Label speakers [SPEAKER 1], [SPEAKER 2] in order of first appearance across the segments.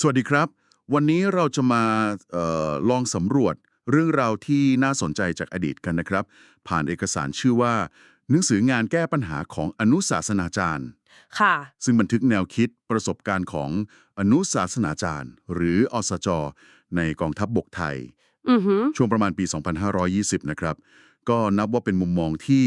[SPEAKER 1] สวัสดีครับ วันนี้เราจะมาเออลองสำรวจเรื่องราวที่น่าสนใจจากอดีตกันนะครับ ผ่านเอกสารชื่อว่า หนังสืองานแก้ปัญหาของอนุศาสนาจารย์
[SPEAKER 2] ค่ะ
[SPEAKER 1] ซึ่งบันทึกแนวคิดประสบการณ์ของอนุศาสนาจารย์ หรืออสจ ในกองทัพบบกไทย
[SPEAKER 2] อือหือ
[SPEAKER 1] ช่วงประมาณปี 2520 นะครับ ก็นับว่าเป็นมุมมองที่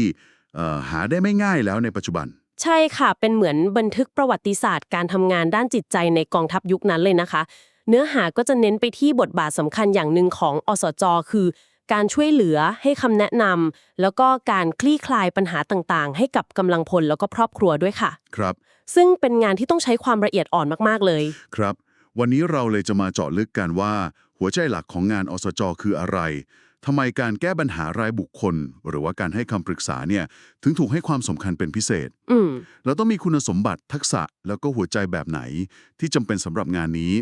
[SPEAKER 1] เอ่อหาได้ไม่ง่ายแล้วในปัจจุบัน
[SPEAKER 2] ใช่ค่ะ เป็นเหมือนบันทึกประวัติศาสตร์การทำงานด้านจิตใจในกองทัพยุคนั้นเลยนะคะ เนื้อหาก็จะเน้นไปที่บทบาทสำคัญอย่างหนึ่งของอสจ คือ การช่วยเหลือให้คำแนะนำแล้วก็การคลี่คลายปัญหาต่างๆ ให้กับกำลังพลแล้วก็ครอบครัวด้วยค่ะ
[SPEAKER 1] ครับ
[SPEAKER 2] ซึ่งเป็นงานที่ต้องใช้ความละเอียดอ่อนมากๆเลย
[SPEAKER 1] ครับ วันนี้เราเลยจะมาเจาะลึกกันว่า หัวใจหลักของงานอสจ คืออะไร ทำไมการแก้ปัญหารายบุคคล หรือว่าการให้คำปรึกษาเนี่ยถึงถูกให้ความสำคัญเป็นพิเศษ
[SPEAKER 2] อืม
[SPEAKER 1] แล้วต้องมีคุณสมบัติทักษะแล้วก็หัวใจแบบไหน ที่จำเป็นสำหรับงานนี้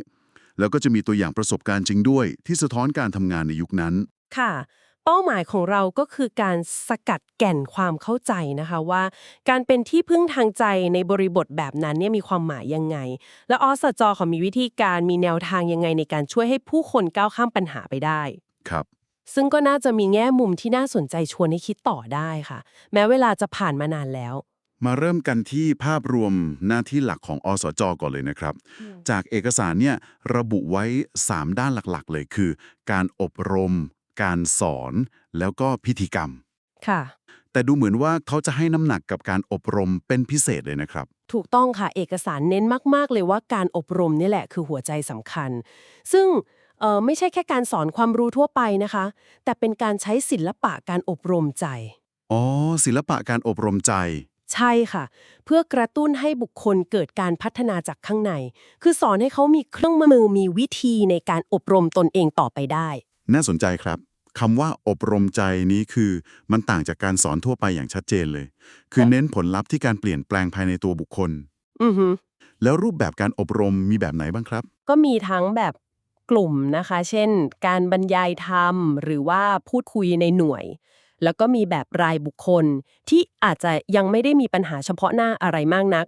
[SPEAKER 1] แล้วก็จะมีตัวอย่างประสบการณ์จริงด้วย ที่สะท้อนการทำงานในยุคนั้น
[SPEAKER 2] ค่ะ เป้าหมายของเราก็คือการสกัดแก่นความเข้าใจนะคะว่า การเป็นที่พึ่งทางใจในบริบทแบบนั้นเนี่ยมีความหมายยังไง และอสจเขามีวิธีการมีแนวทางยังไงในการช่วยให้ผู้คนก้าวข้ามปัญหาไปได้
[SPEAKER 1] ครับ
[SPEAKER 2] ซึ่งก็น่าจะมีแง่มุมที่น่าสนใจชวนให้คิดต่อได้ค่ะ แม้เวลาจะผ่านมานานแล้ว
[SPEAKER 1] มาเริ่มกันที่ภาพรวมหน้าที่หลักของอสจก่อนเลยนะครับ จากเอกสารเนี่ยระบุไว้ 3 ด้านหลักๆ เลยคือ การอบรม การสอน แล้วก็พิธีกรรม
[SPEAKER 2] ค่ะ
[SPEAKER 1] แต่ดูเหมือนว่าเขาจะให้น้ำหนักกับการอบรมเป็นพิเศษเลยนะครับ
[SPEAKER 2] ถูกต้องค่ะ เอกสารเน้นมาก ๆ เลยว่าการอบรมนี่แหละคือหัวใจสำคัญ ซึ่งเอ่อไม่ใช่แค่การสอนความรู้ทั่วไปนะคะ แต่เป็นการใช้ศิลปะการอบรมใจ
[SPEAKER 1] อ๋อ ศิลปะการอบรมใจ
[SPEAKER 2] ใช่ค่ะ เพื่อกระตุ้นให้บุคคลเกิดการพัฒนาจากข้างใน คือสอนให้เขามีเครื่องมือมีวิธีในการอบรมตนเองต่อไปได้
[SPEAKER 1] น่าสนใจครับคำว่าอบรมใจนี้คือมันต่างจากการสอนทั่วไปอย่างชัดเจนเลย คือเน้นผลลัพธ์ที่การเปลี่ยนแปลงภายในตัวบุคคล
[SPEAKER 2] อือฮึ
[SPEAKER 1] แล้วรูปแบบการอบรมมีแบบไหนบ้างครับ
[SPEAKER 2] ก็มีทั้งแบบ กลุ่มนะคะ เช่น การบรรยายธรรม หรือว่าพูดคุยในหน่วย แล้วก็มีแบบรายบุคคลที่อาจจะยังไม่ได้มีปัญหาเฉพาะหน้าอะไรมากนัก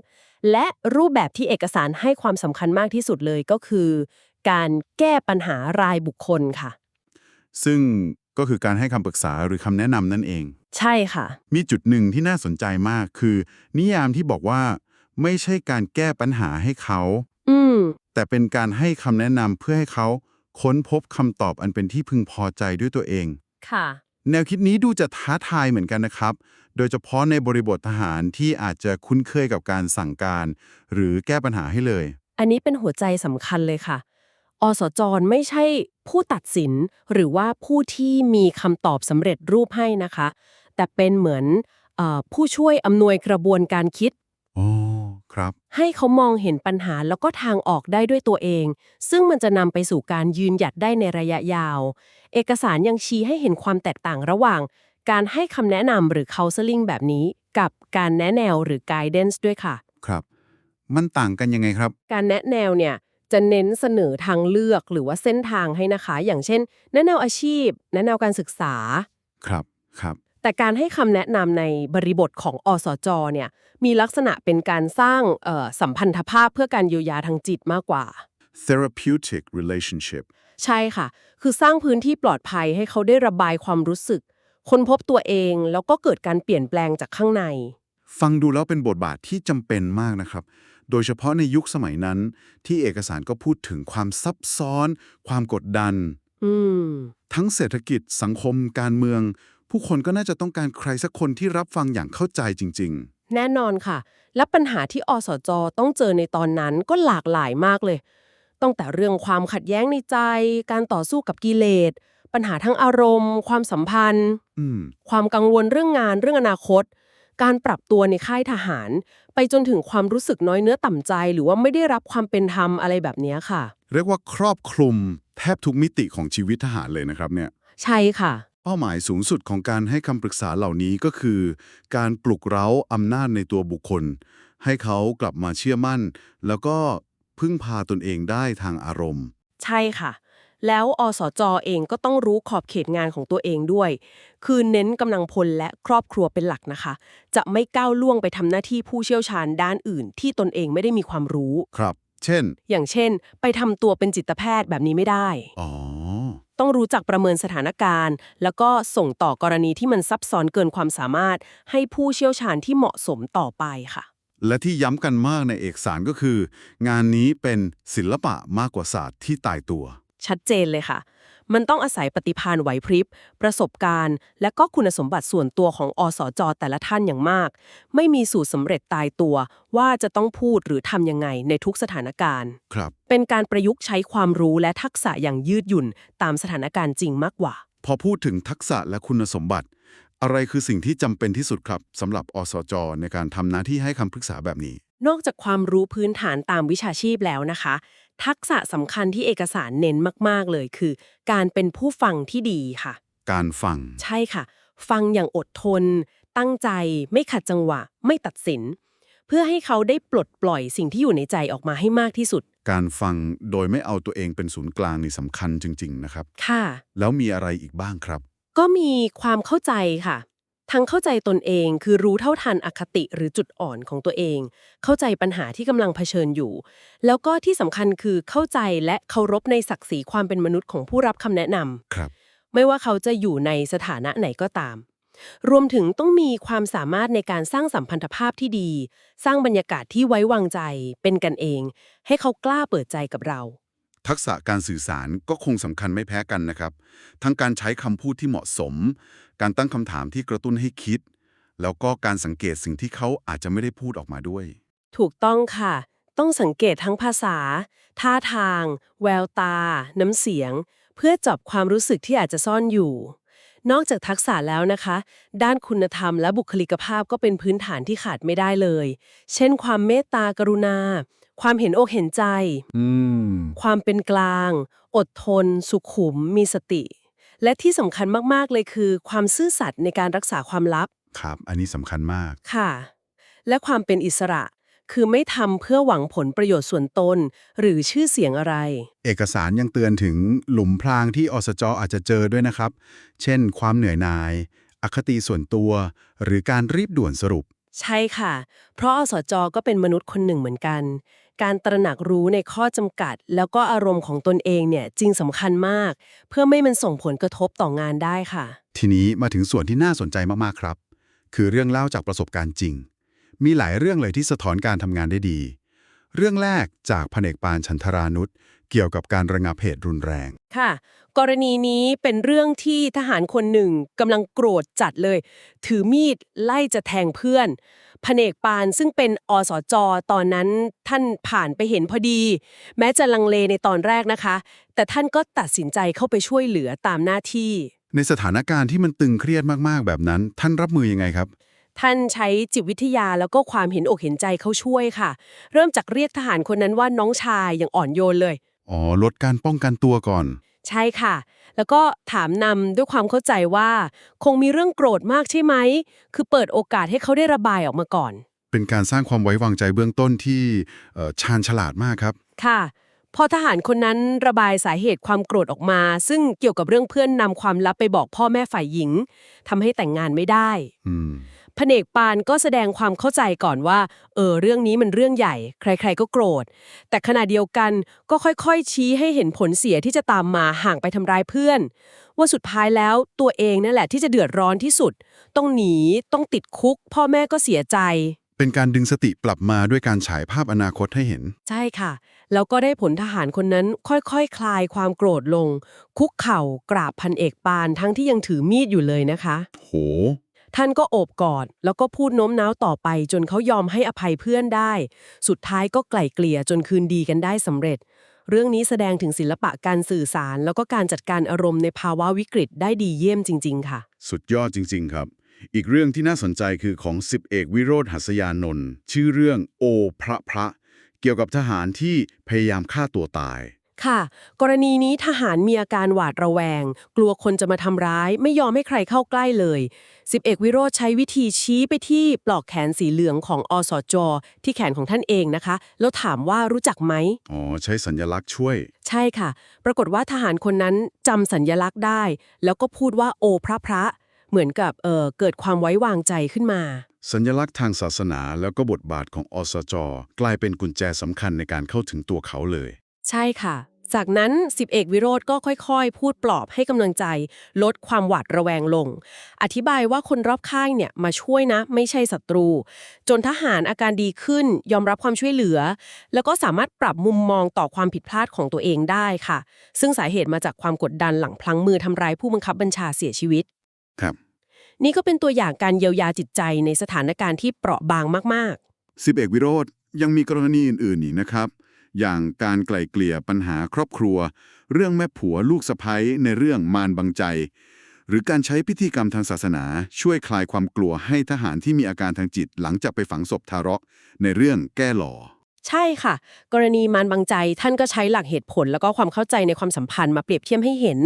[SPEAKER 2] และรูปแบบที่เอกสารให้ความสำคัญมากที่สุดเลยก็คือ การแก้ปัญหารายบุคคลค่ะ
[SPEAKER 1] ซึ่งก็คือการให้คำปรึกษาหรือคำแนะนำนั่นเอง
[SPEAKER 2] ใช่ค่ะ
[SPEAKER 1] มีจุดหนึ่งที่น่าสนใจมากคือ นิยามที่บอกว่า ไม่ใช่การแก้ปัญหาให้เขา
[SPEAKER 2] อืม
[SPEAKER 1] แต่เป็นการให้คำแนะนำเพื่อให้เขาค้นพบคำตอบอันเป็นที่พึงพอใจด้วยตัวเอง
[SPEAKER 2] ค่ะ
[SPEAKER 1] แนวคิดนี้ดูจะท้าทายเหมือนกันนะครับ โดยเฉพาะในบริบททหารที่อาจจะคุ้นเคยกับการสั่งการ หรือแก้ปัญหาให้เลย
[SPEAKER 2] อันนี้เป็นหัวใจสำคัญเลยค่ะ อสจไม่ใช่ผู้ตัดสิน หรือว่าผู้ที่มีคำตอบสำเร็จรูปให้นะคะ แต่เป็นเหมือนเออผู้ช่วยอำนวยกระบวนการคิด
[SPEAKER 1] อ๋อ ครับ
[SPEAKER 2] ให้เขามองเห็นปัญหาแล้วก็ทางออกได้ด้วยตัวเอง ซึ่งมันจะนำไปสู่การยืนหยัดได้ในระยะยาว เอกสารยังชี้ให้เห็นความแตกต่างระหว่าง การให้คำแนะนำหรือ counseling แบบนี้ กับการแนะแนวหรือ guidance ด้วยค่ะ
[SPEAKER 1] ครับ มันต่างกันยังไงครับ
[SPEAKER 2] การแนะแนวเนี่ยจะเน้นเสนอทางเลือกหรือว่าเส้นทางให้นะคะ อย่างเช่น แนะแนวอาชีพ แนะแนวการศึกษา
[SPEAKER 1] ครับ ครับ
[SPEAKER 2] แต่การให้คำแนะนำในบริบทของอสจเนี่ยมีลักษณะเป็นการสร้างเอ่อสัมพันธภาพเพื่อการเยียวยาทางจิตมากกว่า
[SPEAKER 1] therapeutic relationship
[SPEAKER 2] ใช่ค่ะ คือสร้างพื้นที่ปลอดภัยให้เขาได้ระบายความรู้สึก ค้นพบตัวเองแล้วก็เกิดการเปลี่ยนแปลงจากข้างใน
[SPEAKER 1] ฟังดูแล้วเป็นบทบาทที่จำเป็นมากนะครับ โดยเฉพาะในยุคสมัยนั้น ที่เอกสารก็พูดถึงความซับซ้อน ความกดดัน
[SPEAKER 2] อืม
[SPEAKER 1] ทั้งเศรษฐกิจสังคมการเมือง ผู้คนก็น่าจะต้องการใครสักคนที่รับฟังอย่างเข้าใจจริง
[SPEAKER 2] แน่นอนค่ะ และปัญหาที่อสจต้องเจอในตอนนั้นก็หลากหลายมากเลยตั้งแต่เรื่องความขัดแย้งในใจ การต่อสู้กับกิเลส ปัญหาทั้งอารมณ์ ความสัมพันธ์
[SPEAKER 1] ๆอืม
[SPEAKER 2] ความกังวลเรื่องงานเรื่องอนาคต การปรับตัวในค่ายทหาร ไปจนถึงความรู้สึกน้อยเนื้อต่ำใจ หรือว่าไม่ได้รับความเป็นธรรมอะไรแบบเนี้ยค่ะ
[SPEAKER 1] เรียกว่าครอบคลุมแทบทุกมิติของชีวิตทหารเลยนะครับเนี่ย
[SPEAKER 2] ใช่ค่ะ
[SPEAKER 1] เป้าหมายสูงสุดของการให้คำปรึกษาเหล่านี้ก็คือ การปลุกเร้าอำนาจในตัวบุคคล ให้เขากลับมาเชื่อมั่น แล้วก็พึ่งพาตนเองได้ทางอารมณ์
[SPEAKER 2] ใช่ค่ะ แล้วอสจเองก็ต้องรู้ขอบเขตงานของตัวเองด้วย คือเน้นกำลังพลและครอบครัวเป็นหลักนะคะ จะไม่ก้าวล่วงไปทำหน้าที่ผู้เชี่ยวชาญด้านอื่น ที่ตนเองไม่ได้มีความรู้
[SPEAKER 1] ครับ เช่น
[SPEAKER 2] อย่างเช่น ไปทำตัวเป็นจิตแพทย์แบบนี้ไม่ได้
[SPEAKER 1] อ๋อ
[SPEAKER 2] ต้องรู้จักประเมินสถานการณ์ แล้วก็ส่งต่อกรณีที่มันซับซ้อนเกินความสามารถ ให้ผู้เชี่ยวชาญที่เหมาะสมต่อไปค่ะ
[SPEAKER 1] และที่ย้ำกันมากในเอกสารก็คือ งานนี้เป็นศิลปะมากกว่าศาสตร์ที่ตายตัว
[SPEAKER 2] ชัดเจนเลยค่ะ มันต้องอาศัยปฏิภาณไหวพริบ ประสบการณ์ และก็คุณสมบัติส่วนตัวของอสจแต่ละท่านอย่างมาก ไม่มีสูตรสำเร็จตายตัว ว่าจะต้องพูดหรือทำยังไงในทุกสถานการณ์
[SPEAKER 1] ครับ
[SPEAKER 2] เป็นการประยุกต์ใช้ความรู้และทักษะอย่างยืดหยุ่นตามสถานการณ์จริงมากกว่า
[SPEAKER 1] พอพูดถึงทักษะและคุณสมบัติ อะไรคือสิ่งที่จำเป็นที่สุดครับสำหรับอสจ ในการทำหน้าที่ให้คำปรึกษาแบบนี้
[SPEAKER 2] นอกจากความรู้พื้นฐานตามวิชาชีพแล้วนะคะ ทักษะสำคัญที่เอกสารเน้นมาก ๆ เลยคือ การเป็นผู้ฟังที่ดีค่ะ
[SPEAKER 1] การฟัง
[SPEAKER 2] ใช่ค่ะ ฟังอย่างอดทน ตั้งใจ ไม่ขัดจังหวะ ไม่ตัดสิน เพื่อให้เขาได้ปลดปล่อยสิ่งที่อยู่ในใจออกมาให้มากที่สุด
[SPEAKER 1] การฟังโดยไม่เอาตัวเองเป็นศูนย์กลางนี่สำคัญจริง ๆ นะครับ
[SPEAKER 2] ค่ะ
[SPEAKER 1] แล้วมีอะไรอีกบ้างครับ
[SPEAKER 2] ก็มีความเข้าใจค่ะ ทั้งเข้าใจตนเองคือรู้เท่าทันอคติหรือจุดอ่อนของตัวเอง เข้าใจปัญหาที่กำลังเผชิญอยู่ แล้วก็ที่สำคัญคือเข้าใจและเคารพในศักดิ์ศรีความเป็นมนุษย์ของผู้รับคำแนะนำ
[SPEAKER 1] ครับ
[SPEAKER 2] ไม่ว่าเขาจะอยู่ในสถานะไหนก็ตาม รวมถึงต้องมีความสามารถในการสร้างสัมพันธภาพที่ดี สร้างบรรยากาศที่ไว้วางใจ เป็นกันเอง ให้เขากล้าเปิดใจกับเรา
[SPEAKER 1] ทักษะการสื่อสารก็คงสำคัญไม่แพ้กันนะครับ ทั้งการใช้คำพูดที่เหมาะสม การตั้งคำถามที่กระตุ้นให้คิด แล้วก็การสังเกตสิ่งที่เขาอาจจะไม่ได้พูดออกมาด้วย
[SPEAKER 2] ถูกต้องค่ะ ต้องสังเกตทั้งภาษา ท่าทาง แววตา น้ำเสียง เพื่อจับความรู้สึกที่อาจจะซ่อนอยู่ นอกจากทักษะแล้วนะคะ ด้านคุณธรรมและบุคลิกภาพก็เป็นพื้นฐานที่ขาดไม่ได้เลย เช่น ความเมตตากรุณา ความเห็นอกเห็นใจ
[SPEAKER 1] อืม
[SPEAKER 2] ความเป็นกลาง อดทน สุขุม มีสติ และที่สำคัญมาก ๆ เลยคือ ความซื่อสัตย์ในการรักษาความลับ
[SPEAKER 1] ครับ อันนี้สำคัญมาก
[SPEAKER 2] ค่ะ และความเป็นอิสระ คือไม่ทำเพื่อหวังผลประโยชน์ส่วนตน หรือชื่อเสียงอะไร
[SPEAKER 1] เอกสารยังเตือนถึงหลุมพรางที่อสจอาจจะเจอด้วยนะครับ เช่น ความเหนื่อยหน่าย อคติส่วนตัว หรือการรีบด่วนสรุป
[SPEAKER 2] ใช่ค่ะ เพราะอสจก็เป็นมนุษย์คนหนึ่งเหมือนกัน การตระหนักรู้ในข้อจำกัด แล้วก็อารมณ์ของตนเองเนี่ยจริงสำคัญมาก เพื่อไม่มันส่งผลกระทบต่องานได้ค่ะ
[SPEAKER 1] ทีนี้มาถึงส่วนที่น่าสนใจมากๆครับ คือเรื่องเล่าจากประสบการณ์จริง มีหลายเรื่องเลยที่สะท้อนการทำงานได้ดี เรื่องแรกจากพเนกปานชันทรานุษ เกี่ยวกับการระงับเหตุรุนแรง
[SPEAKER 2] ค่ะ กรณีนี้เป็นเรื่องที่ทหารคนหนึ่งกำลังโกรธจัดเลย ถือมีดไล่จะแทงเพื่อนพเนกปานซึ่งเป็นอสจตอนนั้นท่านผ่านไปเห็นพอดี แม้จะลังเลในตอนแรกนะคะ แต่ท่านก็ตัดสินใจเข้าไปช่วยเหลือตามหน้าที่
[SPEAKER 1] ในสถานการณ์ที่มันตึงเครียดมากๆแบบนั้น ท่านรับมือยังไงครับ
[SPEAKER 2] ท่านใช้จิตวิทยาแล้วก็ความเห็นอกเห็นใจเข้าช่วยค่ะ เริ่มจากเรียกทหารคนนั้นว่าน้องชายอย่างอ่อนโยนเลย
[SPEAKER 1] อ๋อ ลดการป้องกันตัวก่อน
[SPEAKER 2] ใช่ค่ะ แล้วก็ถามนำด้วยความเข้าใจว่า คงมีเรื่องโกรธมากใช่ไหม คือเปิดโอกาสให้เขาได้ระบายออกมาก่อน
[SPEAKER 1] เป็นการสร้างความไว้วางใจเบื้องต้นที่เอ่อชาญฉลาดมากครับ
[SPEAKER 2] ค่ะ พอทหารคนนั้นระบายสาเหตุความโกรธออกมา ซึ่งเกี่ยวกับเรื่องเพื่อนนำความลับไปบอกพ่อแม่ฝ่ายหญิงทำให้แต่งงานไม่ได้
[SPEAKER 1] อืม
[SPEAKER 2] พเนกปานก็แสดงความเข้าใจก่อนว่า เออเรื่องนี้มันเรื่องใหญ่ ใคร ๆ ก็โกรธ แต่ขณะเดียวกันก็ค่อยๆ ชี้ให้เห็นผลเสียที่จะตามมาห่างไปทำร้ายเพื่อน ว่าสุดท้ายแล้วตัวเองนั่นแหละที่จะเดือดร้อนที่สุด ต้องหนีต้องติดคุก พ่อแม่ก็เสียใจ
[SPEAKER 1] เป็นการดึงสติกลับมาด้วยการฉายภาพอนาคตให้เห็น
[SPEAKER 2] ใช่ค่ะ แล้วก็ได้ผลทหารคนนั้นค่อยๆคคลายความโกรธลง คุกเข่ากราบพันเอกปานทั้งที่ยังถือมีดอยู่เลยนะคะ
[SPEAKER 1] โห
[SPEAKER 2] ท่านก็โอบกอดแล้วก็พูดโน้มน้าวต่อไป จนเขายอมให้อภัยเพื่อนได้ สุดท้ายก็ไกล่เกลี่ยจนคืนดีกันได้สำเร็จ เรื่องนี้แสดงถึงศิลปะการสื่อสาร แล้วก็การจัดการอารมณ์ในภาวะวิกฤตได้ดีเยี่ยมจริง ๆ ค่ะ
[SPEAKER 1] สุดยอดจริง ๆ ครับ อีกเรื่องที่น่าสนใจคือของสิบเอกวิโรธหัสยานนท์ชื่อเรื่องโอพระพระ เกี่ยวกับทหารที่พยายามฆ่าตัวตาย
[SPEAKER 2] ค่ะ กรณีนี้ทหารมีอาการหวาดระแวง กลัวคนจะมาทำร้าย ไม่ยอมให้ใครเข้าใกล้เลยสิบเอกวิโรธใช้วิธีชี้ไปที่ปลอกแขนสีเหลืองของอสจ ที่แขนของท่านเองนะคะ แล้วถามว่ารู้จักไหม
[SPEAKER 1] อ๋อ ใช้สัญลักษณ์ช่วย
[SPEAKER 2] ใช่ค่ะ ปรากฏว่าทหารคนนั้นจำสัญญลักษณ์ได้ แล้วก็พูดว่าโอพระพระ เหมือนกับเออเกิดความไว้วางใจขึ้นมา
[SPEAKER 1] สัญลักษณ์ทางศาสนาแล้วก็บทบาทของอสจ กลายเป็นกุญแจสำคัญในการเข้าถึงตัวเขาเลย
[SPEAKER 2] ใช่ค่ะ จากนั้นสิบเอกวิโรธก็ค่อยๆ พูดปลอบให้กำลังใจ ลดความหวาดระแวงลง อธิบายว่าคนรอบข้างเนี่ยมาช่วยนะ ไม่ใช่ศัตรู จนทหารอาการดีขึ้นยอมรับความช่วยเหลือ แล้วก็สามารถปรับมุมมองต่อความผิดพลาดของตัวเองได้ค่ะ ซึ่งสาเหตุมาจากความกดดันหลังพลั้งมือทำร้ายผู้บังคับบัญชาเสียชีวิต
[SPEAKER 1] ครับ
[SPEAKER 2] นี่ก็เป็นตัวอย่างการเยียวยาจิตใจในสถานการณ์ที่เปราะบางมาก
[SPEAKER 1] สิบเอกวิโรธยังมีกรณีอื่นๆอีกนะครับ อย่างการไกล่เกลี่ยปัญหาครอบครัว เรื่องแม่ผัวลูกสะใภ้ในเรื่องมารบังใจ หรือการใช้พิธีกรรมทางศาสนา ช่วยคลายความกลัวให้ทหารที่มีอาการทางจิตหลังจากไปฝังศพทารกในเรื่องแก้หล่อ
[SPEAKER 2] ๆใช่ค่ะ กรณีมารบังใจท่านก็ใช้หลักเหตุผล แล้วก็ความเข้าใจในความสัมพันธ์มาเปรียบเทียบให้เห็น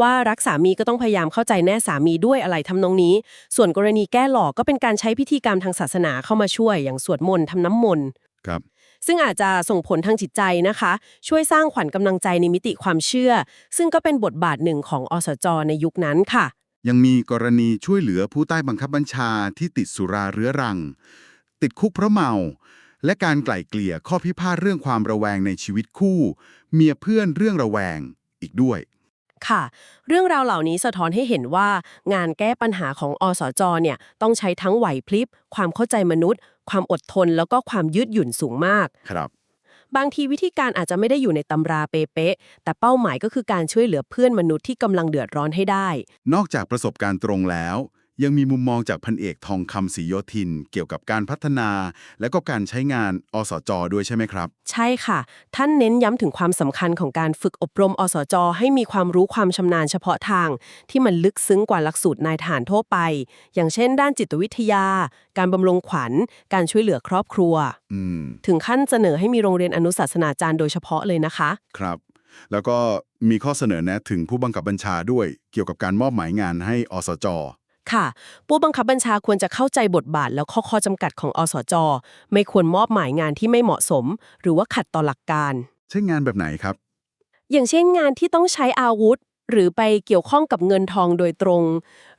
[SPEAKER 2] ว่ารักสามีก็ต้องพยายามเข้าใจแน่สามีด้วยอะไรทำนองนี้ ส่วนกรณีแก้หลอกก็เป็นการใช้พิธีกรรมทางศาสนาเข้ามาช่วย อย่างสวดมนต์ทำน้ำมนต์
[SPEAKER 1] ครับ
[SPEAKER 2] ซึ่งอาจจะส่งผลทางจิตใจนะคะ ช่วยสร้างขวัญกำลังใจในมิติความเชื่อ ซึ่งก็เป็นบทบาทหนึ่งของอสจในยุคนั้นค่ะ
[SPEAKER 1] ยังมีกรณีช่วยเหลือผู้ใต้บังคับบัญชาที่ติดสุราเรื้อรัง ติดคุกเพราะเมา และการไกล่เกลี่ยข้อพิพาทเรื่องความระแวงในชีวิตคู่ เมียเพื่อนเรื่องระแวงอีกด้วย
[SPEAKER 2] ค่ะเรื่องราวเหล่านี้สะท้อนให้เห็นว่างานแก้ปัญหาของอสจเนี่ยต้องใช้ทั้งไหวพลิบ ความเข้าใจมนุษย์ ความอดทนแล้วก็ความยืดหยุ่นสูงมาก
[SPEAKER 1] ครับ
[SPEAKER 2] บางทีวิธีการอาจจะไม่ได้อยู่ในตำราเป๊ะๆแต่เป้าหมายก็คือการช่วยเหลือเพื่อนมนุษย์ที่กำลังเดือดร้อนให้ได้
[SPEAKER 1] นอกจากประสบการณ์ตรงแล้ว ยังมีมุมมองจากพันเอกทองคำศรีโยธิน เกี่ยวกับการพัฒนา และก็การใช้งานอสจ ด้วยใช่ไหมครับ
[SPEAKER 2] ใช่ค่ะ ท่านเน้นย้ำถึงความสำคัญของการฝึกอบรมอสจ ให้มีความรู้ความชำนาญเฉพาะทาง ที่มันลึกซึ้งกว่าหลักสูตรนายทหารทั่วไป อย่างเช่น ด้านจิตวิทยา การบำรุงขวัญ การช่วยเหลือครอบครัว
[SPEAKER 1] อืม
[SPEAKER 2] ถึงขั้นเสนอให้มีโรงเรียนอนุศาสนาจารย์โดยเฉพาะเลยนะคะ
[SPEAKER 1] ครับแล้วก็มีข้อเสนอแนะถึงผู้บังคับบัญชาด้วย เกี่ยวกับการมอบหมายงานให้อสจ
[SPEAKER 2] ค่ะผู้บังคับบัญชาควรจะเข้าใจบทบาท แล้วข้อข้อจำกัดของอสจ ไม่ควรมอบหมายงานที่ไม่เหมาะสม หรือว่าขัดต่อหลักการ
[SPEAKER 1] ใช้งานแบบไหนครับ
[SPEAKER 2] อย่างเช่นงานที่ต้องใช้อาวุธ หรือไปเกี่ยวข้องกับเงินทองโดยตรง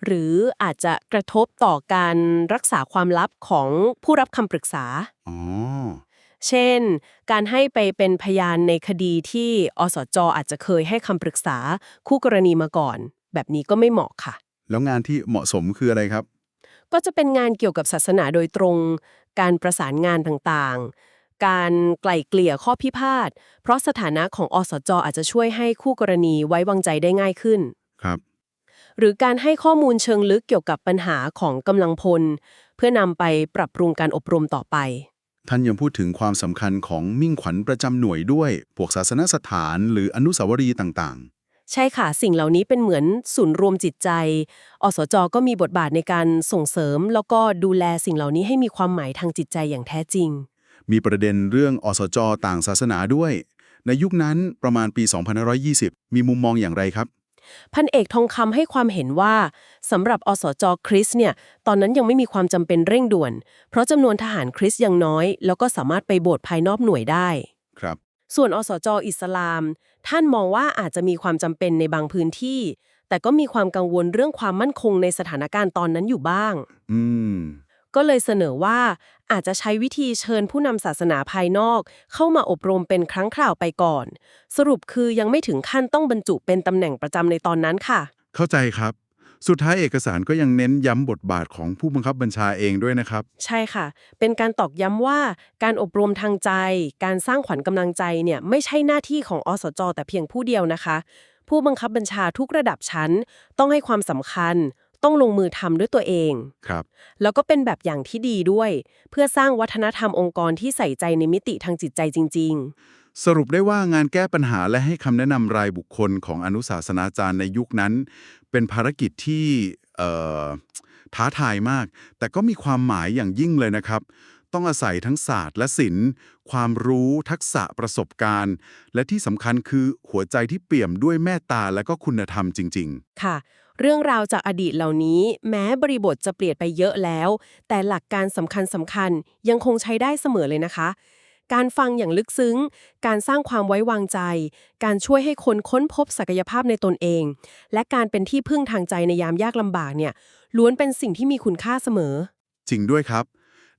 [SPEAKER 2] หรืออาจจะกระทบต่อการรักษาความลับของผู้รับคำปรึกษา
[SPEAKER 1] อ๋อ
[SPEAKER 2] เช่น การให้ไปเป็นพยานในคดีที่อสจอาจจะเคยให้คำปรึกษาคู่กรณีมาก่อน แบบนี้ก็ไม่เหมาะค่ะ
[SPEAKER 1] แล้วงานที่เหมาะสมคืออะไรครับ
[SPEAKER 2] ก็จะเป็นงานเกี่ยวกับศาสนาโดยตรง การประสานงานต่างๆ การไกล่เกลี่ยข้อพิพาท เพราะสถานะของอสจอาจจะช่วยให้คู่กรณีไว้วางใจได้ง่ายขึ้น
[SPEAKER 1] ครับ
[SPEAKER 2] หรือการให้ข้อมูลเชิงลึกเกี่ยวกับปัญหาของกำลังพล เพื่อนำไปปรับปรุงการอบรมต่อไป
[SPEAKER 1] ท่านยังพูดถึงความสำคัญของมิ่งขวัญประจำหน่วยด้วยพวกศาสนสถาน หรืออนุสาวรีย์ต่าง
[SPEAKER 2] ใช่ค่ะ สิ่งเหล่านี้เป็นเหมือนศูนย์รวมจิตใจ อสจก็มีบทบาทในการส่งเสริม แล้วก็ดูแลสิ่งเหล่านี้ให้มีความหมายทางจิตใจอย่างแท้จริง
[SPEAKER 1] ๆมีประเด็นเรื่องอสจต่างศาสนาด้วย ในยุคนั้นประมาณปี 2520 มีมุมมองอย่างไรครับ
[SPEAKER 2] พันเอกทองคำให้ความเห็นว่าสำหรับอสจคริสเนี่ยตอนนั้นยังไม่มีความจำเป็นเร่งด่วน เพราะจำนวนทหารคริสยังน้อย แล้วก็สามารถไปโบสถ์ภายนอกหน่วยได้
[SPEAKER 1] ครับ
[SPEAKER 2] ส่วนอสจอิสลาม ท่านมองว่าอาจจะมีความจำเป็นในบางพื้นที่ แต่ก็มีความกังวลเรื่องความมั่นคงในสถานการณ์ตอนนั้นอยู่บ้าง
[SPEAKER 1] อืม
[SPEAKER 2] ก็เลยเสนอว่าอาจจะใช้วิธีเชิญผู้นำศาสนาภายนอก เข้ามาอบรมเป็นครั้งคราวไปก่อน สรุปคือยังไม่ถึงขั้นต้องบรรจุเป็นตำแหน่งประจำในตอนนั้นค่ะ
[SPEAKER 1] เข้าใจครับ สุดท้ายเอกสารก็ยังเน้นย้ำบทบาทของผู้บังคับบัญชาเองด้วยนะครับ
[SPEAKER 2] ใช่ค่ะ เป็นการตอกย้ำว่าการอบรมทางใจ การสร้างขวัญกำลังใจเนี่ยไม่ใช่หน้าที่ของอสจ แต่เพียงผู้เดียวนะคะ ผู้บังคับบัญชาทุกระดับชั้น ต้องให้ความสำคัญ ต้องลงมือทำด้วยตัวเอง
[SPEAKER 1] ครับ
[SPEAKER 2] แล้วก็เป็นแบบอย่างที่ดีด้วย เพื่อสร้างวัฒนธรรมองค์กรที่ใส่ใจในมิติทางจิตใจจริง ๆ
[SPEAKER 1] สรุปได้ว่างานแก้ปัญหาและให้คำแนะนำรายบุคคลของอนุศาสนาจารย์ในยุคนั้น เป็นภารกิจที่ท้าทายมาก แต่ก็มีความหมายอย่างยิ่งเลยนะครับ ต้องอาศัยทั้งศาสตร์และศิลป์ความรู้ทักษะประสบการณ์ และที่สำคัญคือหัวใจที่เปี่ยมด้วยเมตตาและก็คุณธรรมจริง ๆ
[SPEAKER 2] ค่ะ เรื่องราวจากอดีตเหล่านี้ แม้บริบทจะเปลี่ยนไปเยอะแล้ว แต่หลักการสำคัญสำคัญๆยังคงใช้ได้เสมอเลยนะคะ การฟังอย่างลึกซึ้ง การสร้างความไว้วางใจ การช่วยให้คนค้นพบศักยภาพในตนเอง และการเป็นที่พึ่งทางใจในยามยากลำบากเนี่ยล้วนเป็นสิ่งที่มีคุณค่าเสมอ
[SPEAKER 1] จริงด้วยครับ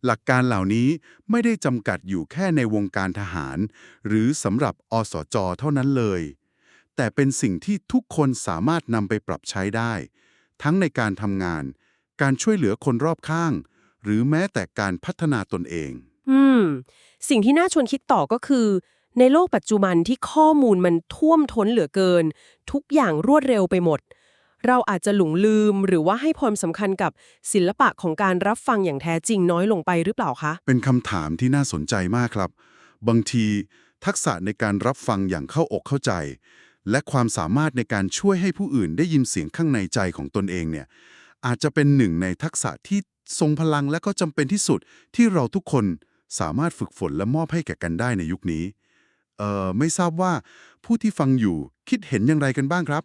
[SPEAKER 1] หลักการเหล่านี้ไม่ได้จำกัดอยู่แค่ในวงการทหาร หรือสำหรับอสจเท่านั้นเลย แต่เป็นสิ่งที่ทุกคนสามารถนำไปปรับใช้ได้ ทั้งในการทำงาน การช่วยเหลือคนรอบข้าง หรือแม้แต่การพัฒนาตนเอง
[SPEAKER 2] อืม สิ่งที่น่าชวนคิดต่อก็คือ ในโลกปัจจุบันที่ข้อมูลมันท่วมท้นเหลือเกิน ทุกอย่างรวดเร็วไปหมด เราอาจจะหลงลืมหรือว่าให้ความสำคัญกับศิลปะของการรับฟังอย่างแท้จริงน้อยลงไปหรือเปล่าคะ
[SPEAKER 1] เป็นคำถามที่น่าสนใจมากครับ บางทีทักษะในการรับฟังอย่างเข้าอกเข้าใจ และความสามารถในการช่วยให้ผู้อื่นได้ยินเสียงข้างในใจของตนเองเนี่ยอาจจะเป็นหนึ่งในทักษะที่ทรงพลังและก็จำเป็นที่สุดที่เราทุกคน สามารถฝึกฝนและมอบให้แก่กันได้ในยุคนี้ เอ่อ ไม่ทราบว่าผู้ที่ฟังอยู่คิดเห็นอย่างไรกันบ้างครับ